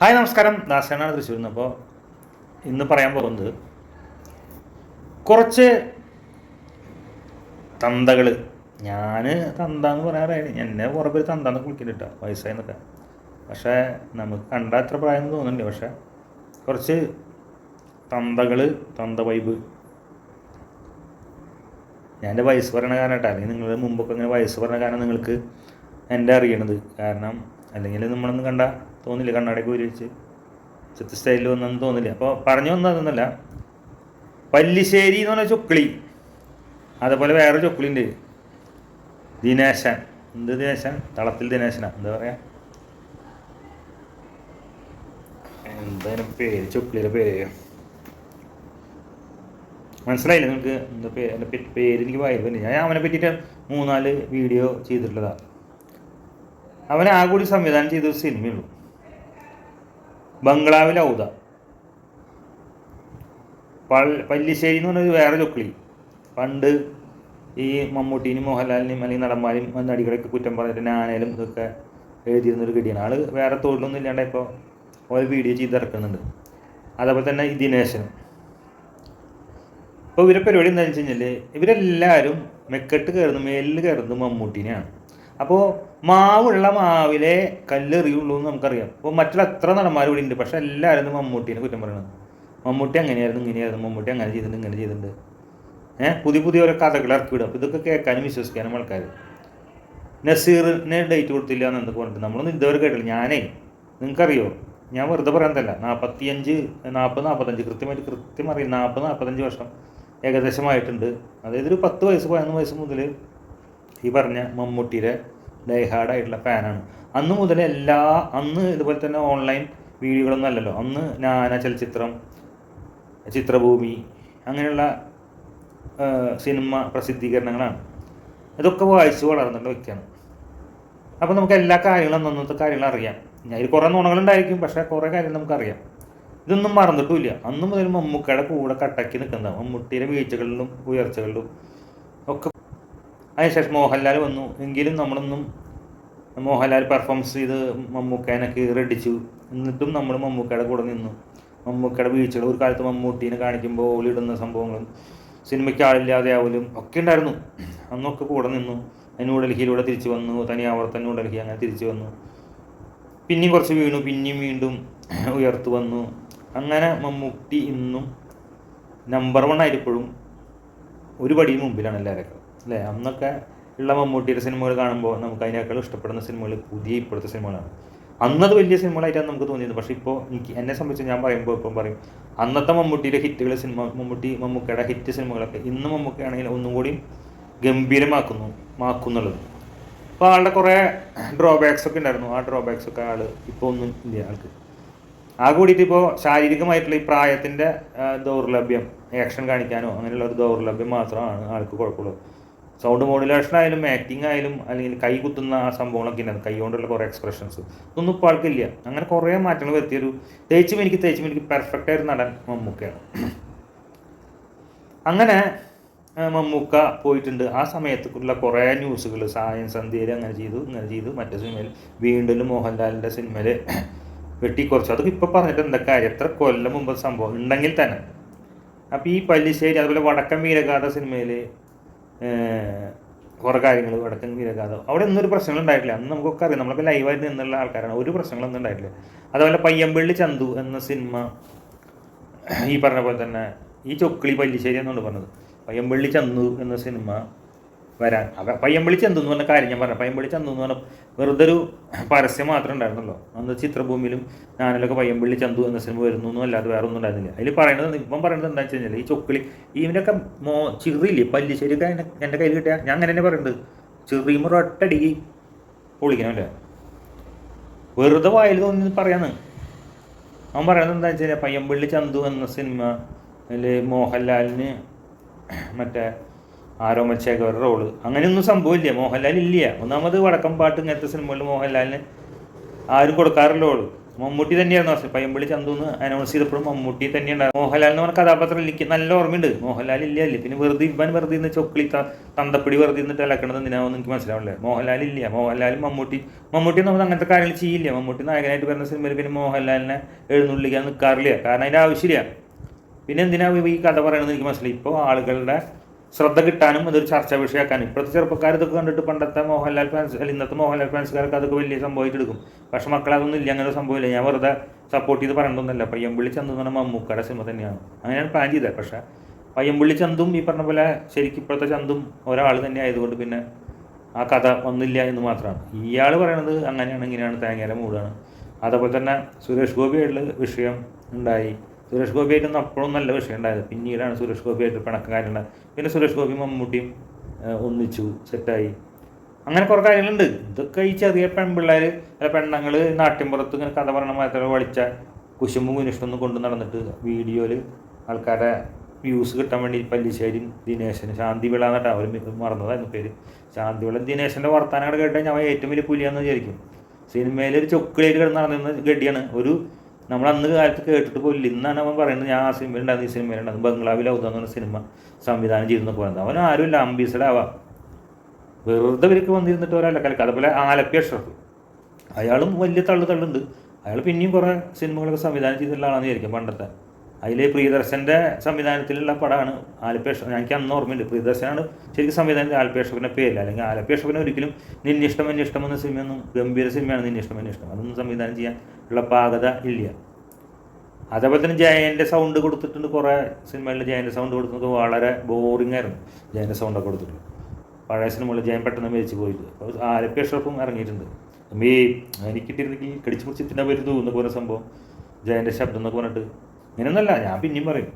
Hi നമസ്കാരം. ദാസനാണ് തൃശ്ശൂരിൽ നിന്ന്. അപ്പോൾ ഇന്ന് പറയാൻ പോകുന്നത് കുറച്ച് തന്തകൾ ഞാൻ തന്ത എന്ന് പറയാറായി എന്നെ കുറേ പേര് തന്ത എന്ന് വിളിക്കുന്നുണ്ട് വയസ്സായി വയസ്സായെന്നൊക്കെ. പക്ഷേ നമുക്ക് കണ്ടാൽ അത്ര പ്രായം തോന്നുന്നുണ്ട് പക്ഷേ കുറച്ച് തന്തകൾ തന്ത വൈബ്. ഞാൻ എന്റെ വയസ്സ് കാരണം കേട്ടോ. അല്ലെങ്കിൽ നിങ്ങളുടെ മുമ്പൊക്കെ ഇങ്ങനെ വയസ്സ് പറഞ്ഞ കാരണം നിങ്ങൾക്ക് എന്റെ അറിയണത്. കാരണം അല്ലെങ്കിൽ നമ്മളൊന്നും കണ്ട തോന്നില്ല കണ്ണാടയൊക്കെ ഊരി വെച്ച്. ചെത്ത് സ്റ്റൈലിൽ വന്നൊന്നും തോന്നില്ല. അപ്പോൾ പറഞ്ഞു വന്നതൊന്നുമല്ല പല്ലിശ്ശേരി എന്ന് പറഞ്ഞ ചൊക്കിളി. അതേപോലെ വേറെ ചൊക്കിളിന്റെ ദിനേശൻ. എന്ത് ദിനേശൻ? തളത്തിൽ ദിനേശനാ. എന്താ പറയാ? എന്താണ് പേര് ചൊക്കിളിയുടെ പേര്. മനസ്സിലായില്ല നിങ്ങൾക്ക്? എന്താ പേര് പേര് എനിക്ക് വായിപ്പില്ല ഞാൻ അവനെ പറ്റിയിട്ട് മൂന്നാൽ വീഡിയോ ചെയ്തിട്ടുള്ളതാണ് അവൻ ആ കൂടി സംവിധാനം ചെയ്ത ഒരു സിനിമയുള്ളൂ. ബംഗ്ലാവിൽ ഔദ പൾ പല്ലിശ്ശേരി എന്ന് പറഞ്ഞൊരു വേറെ ചൊക്കിളി പണ്ട് ഈ മമ്മൂട്ടീനും മോഹൻലാലിനെയും അല്ലെങ്കിൽ നടന്മാരും നടികളൊക്കെ കുറ്റം പറഞ്ഞിട്ട് ഞാനേലും ഇതൊക്കെ എഴുതിയിരുന്നൊരു ഗടിയാണ് ആൾ വേറെ തൊഴിലൊന്നും ഇല്ലാണ്ട് ഇപ്പോൾ ഓരോ വീഡിയോ ചെയ്ത് ഇറക്കുന്നുണ്ട്. അതേപോലെ തന്നെ ഈ ദിനേശനും. ഇപ്പോൾ ഇവരെ പരിപാടി എന്താണെന്ന് വെച്ച് കഴിഞ്ഞാൽ ഇവരെല്ലാവരും മെക്കെട്ട് കയറുന്നു മേലിൽ കയറുന്നത് മമ്മൂട്ടീനെയാണ്. അപ്പോൾ മാവുള്ള മാവിലെ കല്ലെറിയുള്ളൂ എന്ന് നമുക്കറിയാം. അപ്പോൾ മറ്റുള്ള എത്ര നടന്മാർ ഇവിടെ ഉണ്ട്. പക്ഷേ എല്ലാവരും മമ്മൂട്ടീനെ കുറ്റം പറയണം മമ്മൂട്ടി അങ്ങനെയായിരുന്നു ഇങ്ങനെയായിരുന്നു മമ്മൂട്ടി അങ്ങനെ ചെയ്തിട്ടുണ്ട് ഇങ്ങനെ ചെയ്തിട്ടുണ്ട്. ഏഹ് പുതിയ പുതിയ ഓരോ കഥകൾ ഇറക്കി വിടും അപ്പോൾ ഇതൊക്കെ കേൾക്കാനും വിശ്വസിക്കാനും ആൾക്കാർ. നസീറിനെ ഡേറ്റ് കൊടുത്തില്ല എന്ന് എന്തൊക്കെ പറഞ്ഞിട്ട്. നമ്മളൊന്നും ഇതുവരെ കേട്ടില്ല ഞാനേ നിങ്ങൾക്കറിയോ? ഞാൻ വെറുതെ പറയാനല്ല നാൽപ്പത്തിയഞ്ച് നാൽപ്പത് നാൽപ്പത്തഞ്ച് കൃത്യമായിട്ട് കൃത്യം അറിയാം. നാൽപ്പത് നാൽപ്പത്തഞ്ച് വർഷം ഏകദേശമായിട്ടുണ്ട്. അതായത് ഒരു പത്ത് വയസ്സ് പതിനൊന്ന് വയസ്സ് മുതൽ ഈ പറഞ്ഞ മമ്മൂട്ടിയുടെ ഡൈഹാർഡായിട്ടുള്ള ഫാനാണ്. അന്ന് മുതൽ എല്ലാ അന്ന് ഇതുപോലെ തന്നെ ഓൺലൈൻ വീഡിയോകളൊന്നും അല്ലല്ലോ. അന്ന് നാന ചലച്ചിത്രം ചിത്രഭൂമി അങ്ങനെയുള്ള സിനിമ പ്രസിദ്ധീകരണങ്ങളാണ്. ഇതൊക്കെ വായിച്ച് വളർന്നിട്ടുള്ള വ്യക്തിയാണ്. അപ്പോൾ നമുക്ക് എല്ലാ കാര്യങ്ങളും അന്നത്തെ കാര്യങ്ങളും അറിയാം. അതിൽ കുറേ നുണകളുണ്ടായിരിക്കും പക്ഷേ കുറേ കാര്യങ്ങൾ നമുക്കറിയാം. ഇതൊന്നും മറന്നിട്ടുമില്ല. അന്ന് മുതൽ മമ്മൂക്കയുടെ കൂടെ കട്ടക്കി നിൽക്കുന്ന മമ്മൂട്ടിയുടെ വീഴ്ചകളിലും ഉയർച്ചകളിലും ഒക്കെ അതിനുശേഷം മോഹൻലാൽ വന്നു. എങ്കിലും നമ്മളൊന്നും മോഹൻലാൽ പെർഫോമൻസ് ചെയ്ത് മമ്മൂക്കേനെ കീറടിച്ചു എന്നിട്ടും നമ്മൾ മമ്മൂക്കയുടെ കൂടെ നിന്നു. മമ്മൂക്കയുടെ വീഴ്ചകൾ ഒരു കാലത്ത് മമ്മൂട്ടീനെ കാണിക്കുമ്പോൾ ഓലിടുന്ന സംഭവങ്ങളും സിനിമയ്ക്ക് ആളില്ലാതെ ആവലും ഒക്കെ ഉണ്ടായിരുന്നു. അന്നൊക്കെ കൂടെ നിന്നു. ന്യൂഡൽഹിയിലൂടെ തിരിച്ചു വന്നു. തനി ആവർത്തന ന്യൂ അങ്ങനെ തിരിച്ചു വന്നു. പിന്നെയും കുറച്ച് വീണു. പിന്നെയും വീണ്ടും ഉയർത്തു വന്നു. അങ്ങനെ മമ്മൂട്ടി ഇന്നും നമ്പർ വൺ ആയിരിപ്പോഴും ഒരു പടി മുമ്പിലാണ് എല്ലാവരൊക്കെ. അല്ലേ? അന്നൊക്കെ ഉള്ള മമ്മൂട്ടിയുടെ സിനിമകൾ കാണുമ്പോൾ നമുക്ക് അതിനേക്കാൾ ഇഷ്ടപ്പെടുന്ന സിനിമകൾ പുതിയ ഇപ്പോഴത്തെ സിനിമകളാണ്. അന്നത് വലിയ സിനിമകളായിട്ടാണ് നമുക്ക് തോന്നിയത്. പക്ഷെ ഇപ്പോൾ എനിക്ക് എന്നെ സംബന്ധിച്ച് ഞാൻ പറയുമ്പോൾ ഇപ്പം പറയും അന്നത്തെ മമ്മൂട്ടിയുടെ ഹിറ്റുകൾ സിനിമ മമ്മൂട്ടി മമ്മൂക്കയുടെ ഹിറ്റ് സിനിമകളൊക്കെ ഇന്ന് മമ്മൂക്കയാണെങ്കിൽ ഒന്നും കൂടി ഗംഭീരമാക്കുന്നു മാക്കുന്നുള്ളത്. അപ്പോൾ ആളുടെ കുറേ ഡ്രോബാക്സ് ഒക്കെ ഉണ്ടായിരുന്നു. ആ ഡ്രോബാക്സ് ഒക്കെ ആൾ ഇപ്പോൾ ഒന്നും ഇല്ല ആൾക്ക്. ആ കൂടിയിട്ട് ഇപ്പോൾ ശാരീരികമായിട്ടുള്ള ഈ പ്രായത്തിന്റെ ദൗർലഭ്യം ആക്ഷൻ കാണിക്കാനോ അങ്ങനെയുള്ള ഒരു ദൗർലഭ്യം മാത്രമാണ് ആൾക്ക് കുഴപ്പമുള്ളത്. സൗണ്ട് മോഡുലേഷൻ ആയാലും ആക്ടിങ് ആയാലും അല്ലെങ്കിൽ കൈ കുത്തുന്ന ആ സംഭവങ്ങളൊക്കെ ഉണ്ടായിരുന്നു കൈ കൊണ്ടുള്ള കുറേ എക്സ്പ്രഷൻസ് ഇതൊന്നും ഇപ്പോൾ ആൾക്കില്ല. അങ്ങനെ കുറേ മാറ്റങ്ങൾ വരുത്തിയൊരു തേച്ചും എനിക്ക് തേച്ചും എനിക്ക് പെർഫെക്റ്റ് ആയൊരു നടൻ മമ്മൂക്കയാണ്. അങ്ങനെ മമ്മൂക്ക പോയിട്ടുണ്ട്. ആ സമയത്തുള്ള കുറേ ന്യൂസുകൾ സായം സന്ധ്യയിൽ അങ്ങനെ ചെയ്തു ഇങ്ങനെ ചെയ്തു. മറ്റേ സിനിമയിൽ വീണ്ടും മോഹൻലാലിന്റെ സിനിമയിൽ വെട്ടിക്കുറച്ചു അതൊക്കെ ഇപ്പോൾ പറഞ്ഞിട്ട് എന്താ കാര്യം? എത്ര കൊല്ലം മുമ്പ് സംഭവം ഉണ്ടെങ്കിൽ തന്നെ. അപ്പോൾ ഈ പല്ലിശ്ശേരി അതുപോലെ വടക്കൻ വീരഗാഥ സിനിമയിൽ കുറേ കാര്യങ്ങൾ വടക്കൻ വീരഗാഥ. അവിടെ ഒന്നും ഒരു പ്രശ്നങ്ങൾ ഉണ്ടായിട്ടില്ല. അന്ന് നമുക്കൊക്കെ അറിയാം. നമ്മളൊക്കെ ലൈവായിട്ട് നിന്നുള്ള ആൾക്കാരാണ്. ഒരു പ്രശ്നങ്ങളൊന്നും ഉണ്ടായിട്ടില്ല. അതുപോലെ പയ്യമ്പള്ളി ചന്തു എന്ന സിനിമ ഈ പറഞ്ഞ പോലെ തന്നെ ഈ ചൊക്കിളി പല്ലിശ്ശേരി എന്നാണ് പറഞ്ഞത്. പയ്യമ്പള്ളി ചന്തു എന്ന സിനിമ വരാൻ. അവ പയ്യമ്പള്ളി ചന്തു പറഞ്ഞ കാര്യം ഞാൻ പറഞ്ഞു പയ്യൻ ചന്തു എന്ന് പറഞ്ഞ വെറുതെ ഒരു പരസ്യം മാത്രമേ ഉണ്ടായിരുന്നല്ലോ. അന്ന് ചിത്രഭൂമിയിലും ഞാനിലൊക്കെ പയ്യമ്പള്ളി ചന്തു എന്ന സിനിമ വരുന്നു എന്നും അല്ലാതെ വേറെ ഒന്നും ഉണ്ടായിരുന്നില്ല. അതിൽ പറയുന്നത് ഇപ്പം പറയുന്നത് എന്താ വെച്ച് കഴിഞ്ഞാൽ ഈ ചൊക്കിളി ഇവനൊക്കെ മോ ചിറിയില്ലേ പല്ലി എന്റെ എന്റെ കയ്യിൽ കിട്ടിയാൽ ഞാൻ അങ്ങനെ തന്നെ പറയുന്നത് ചെറിയുമ്പോൾ ഒറ്റടിക്ക് പൊളിക്കണമല്ലേ? വെറുതെ വായിൽ തോന്നി പറയാന്ന്. അവൻ പറയുന്നത് എന്താ വെച്ചാൽ പയ്യൻ പയ്യമ്പള്ളി എന്ന സിനിമ അതിൽ മോഹൻലാലിന് മറ്റേ ആരോമച്ചേഖർ റോൾ അങ്ങനെയൊന്നും സംഭവമില്ല. മോഹൻലാൽ ഇല്ല. ഒന്നാമത് വടക്കം പാട്ട് ഇങ്ങനത്തെ സിനിമകളിൽ മോഹൻലാലിന് ആരും കൊടുക്കാറില്ല റോൾ മമ്മൂട്ടി തന്നെയായിരുന്നു പക്ഷേ പയ്യമ്പള്ളി ചന്തു എന്ന് അനൗൺസ് ചെയ്തപ്പോഴും മമ്മൂട്ടി തന്നെയുണ്ടായിരുന്നു. മോഹൻലാൽ എന്ന് പറഞ്ഞ കഥാപാത്രം എനിക്ക് നല്ല ഓർമ്മയുണ്ട്. മോഹൻലാൽ ഇല്ല അല്ലേ പിന്നെ വെറുതെ ഇവൻ വെറുതെ ഇന്ന് ചൊക്കളി തന്തപ്പടി വെറുതെ ഇന്നിട്ട് തിളക്കണത് എന്തിനാണെന്ന് എനിക്ക് മനസ്സിലാവില്ല മോഹൻലാൽ ഇല്ല. മോഹൻലാലും മമ്മൂട്ടി മമ്മൂട്ടി നമ്മൾ അങ്ങനത്തെ കാര്യങ്ങൾ ചെയ്യില്ല. മമ്മൂട്ടി നായകനായിട്ട് വരുന്ന സിനിമയിൽ പിന്നെ മോഹൻലാലിനെ എഴുന്നള്ളിക്കാൻ നിൽക്കാറില്ല കാരണം അതിന്റെ ആവശ്യമില്ല. പിന്നെ എന്തിനാ ഈ കഥ പറയണമെന്ന് എനിക്ക് മനസ്സിലായി. ഇപ്പോൾ ആളുകളുടെ ശ്രദ്ധ കിട്ടാനും അതൊരു ചർച്ചാ വിഷയമാക്കാനും. ഇപ്പോഴത്തെ ചെറുപ്പക്കാർ ഇതൊക്കെ കണ്ടിട്ട് പണ്ടത്തെ മോഹൻലാൽ ഫാൻസ് അല്ലെങ്കിൽ ഇന്നത്തെ മോഹൻലാൽ ഫാൻസുകാർക്ക് അതൊക്കെ വലിയ സംഭവമായിട്ട് എടുക്കും. പക്ഷെ മക്കളെ അതൊന്നും ഇല്ല അങ്ങനെ സംഭവമില്ല. ഞാൻ വെറുതെ സപ്പോർട്ട് ചെയ്ത് പറയണമെന്നല്ല പയ്യമ്പള്ളി ചന്തു എന്ന് പറഞ്ഞാൽ മമ്മൂക്കയുടെ സിനിമ തന്നെയാണ്. അങ്ങനെയാണ് പ്ലാൻ ചെയ്തത്. പക്ഷേ പയ്യമ്പള്ളി ചന്തും ഈ പറഞ്ഞ പോലെ ശരിക്കും ഇപ്പോഴത്തെ ചന്തും ഒരാൾ തന്നെ ആയതുകൊണ്ട് പിന്നെ ആ കഥ ഒന്നില്ല എന്ന് മാത്രമാണ്. ഇയാൾ പറയണത് അങ്ങനെയാണ് ഇങ്ങനെയാണ് തേങ്ങയിലെ മൂടാണ്. അതേപോലെ തന്നെ സുരേഷ് ഗോപിയായിട്ടുള്ള വിഷയം ഉണ്ടായി. സുരേഷ് ഗോപിയായിട്ടൊന്നും അപ്പോഴും നല്ല വിഷയം ഉണ്ടായത് പിന്നീടാണ് സുരേഷ് ഗോപിയായിട്ട് പിണക്കം കാര്യങ്ങൾ. പിന്നെ സുരേഷ് ഗോപി മമ്മൂട്ടിയും ഒന്നിച്ചു സെറ്റായി. അങ്ങനെ കുറേ കാര്യങ്ങളുണ്ട്. ഇതൊക്കെ ഈ ചെറിയ പെൺപിള്ളേർ അല്ല പെണ്ണുങ്ങൾ നാട്ടിൻപുറത്ത് ഇങ്ങനെ കഥ പറയണ മാത്രമേ വളിച്ച കുശുമ്പും കുനിഷ്ടൊന്നും കൊണ്ട് നടന്നിട്ട് വീഡിയോയിൽ ആൾക്കാരെ വ്യൂസ് കിട്ടാൻ വേണ്ടി പല്ലിശ്ശേരി ദിനേശന് ശാന്തി വിള എന്നിട്ട് അവർ മറന്നതായിരുന്നു പേര്. ശാന്തി വിള ദിനേശന്റെ വർത്താനം കേട്ട് ഞാൻ ഏറ്റവും വലിയ പുലിയാന്ന് വിചാരിക്കും. സിനിമയിൽ ഒരു ചൊക്കിലേക്ക് കിടന്ന് നടന്നിരുന്ന ഗഡിയാണ്. ഒരു നമ്മൾ അന്ന് കാലത്ത് കേട്ടിട്ട് പോയില്ല. ഇന്നാണ് അവൻ പറയുന്നത് ഞാൻ ആ സിനിമ ഉണ്ടായിരുന്നു ഈ സിനിമ ഉണ്ടായിരുന്നു. ബംഗ്ലാവിൽ ഔദ എന്ന് പറഞ്ഞ സിനിമ സംവിധാനം ചെയ്തെന്നൊക്കെ പറയുന്നത്. അവൻ ആരുമില്ല അംബീസഡ് ആവാം. വെറുതെ ഇവർക്ക് വന്നിരുന്നിട്ട് ഒരാളെ കലക്ക് അതുപോലെ ആലപ്പി അഷ്റഫ്. അയാളും വലിയ തള്ളു തള്ളുണ്ട്. അയാൾ പിന്നെയും കുറേ സിനിമകളൊക്കെ സംവിധാനം ചെയ്തിട്ടുള്ള ആളാണെന്ന് വിചാരിക്കും പണ്ടത്തെ. അതിൽ പ്രിയദർശന്റെ സംവിധാനത്തിലുള്ള പടമാണ് ആലപ്പേഷ എനിക്ക് അന്ന് ഓർമ്മയുണ്ട്. പ്രിയദർശനാണ് ശരിക്കും സംവിധാനത്തിൽ ചെയ്ത ആലപ്പി അഷ്റഫിന്റെ പേരില്ല അല്ലെങ്കിൽ ആലപ്പി അഷ്റഫിനെ ഒരിക്കലും നിന്നിഷ്ടം അന്വേഷ്ടം എന്ന സിനിമയൊന്നും ഗംഭീര സിനിമയാണ് നിന്നിഷ്ടം ഇഷ്ടം അതൊന്നും സംവിധാനം ചെയ്യാൻ ഉള്ള പാകത ഇല്ല. അതേപോലെ തന്നെ ജയന്റെ സൗണ്ട് കൊടുത്തിട്ടുണ്ട് കുറേ സിനിമകളിൽ ജയന്റെ സൗണ്ട് കൊടുക്കുന്നത് വളരെ ബോറിംഗ് ആയിരുന്നു. ജയന്റെ സൗണ്ടൊക്കെ കൊടുത്തിട്ടുണ്ട്. പഴയ സിനിമകളിൽ ജയൻ പെട്ടെന്ന് മരിച്ചു പോയിട്ട്. അപ്പോൾ ആലപ്പി അഷ്റഫും ഇറങ്ങിയിട്ടുണ്ട്. ഈ എനിക്ക് കിട്ടിയിരുന്നെങ്കിൽ കടിച്ചു പിടിച്ച് തിന്നാൻ വരുന്നു എന്നൊക്കെ പറഞ്ഞ സംഭവം ജയന്റെ ശബ്ദം എന്നൊക്കെ പറഞ്ഞിട്ട് ഇങ്ങനെയൊന്നല്ല ഞാൻ പിന്നെയും പറയും.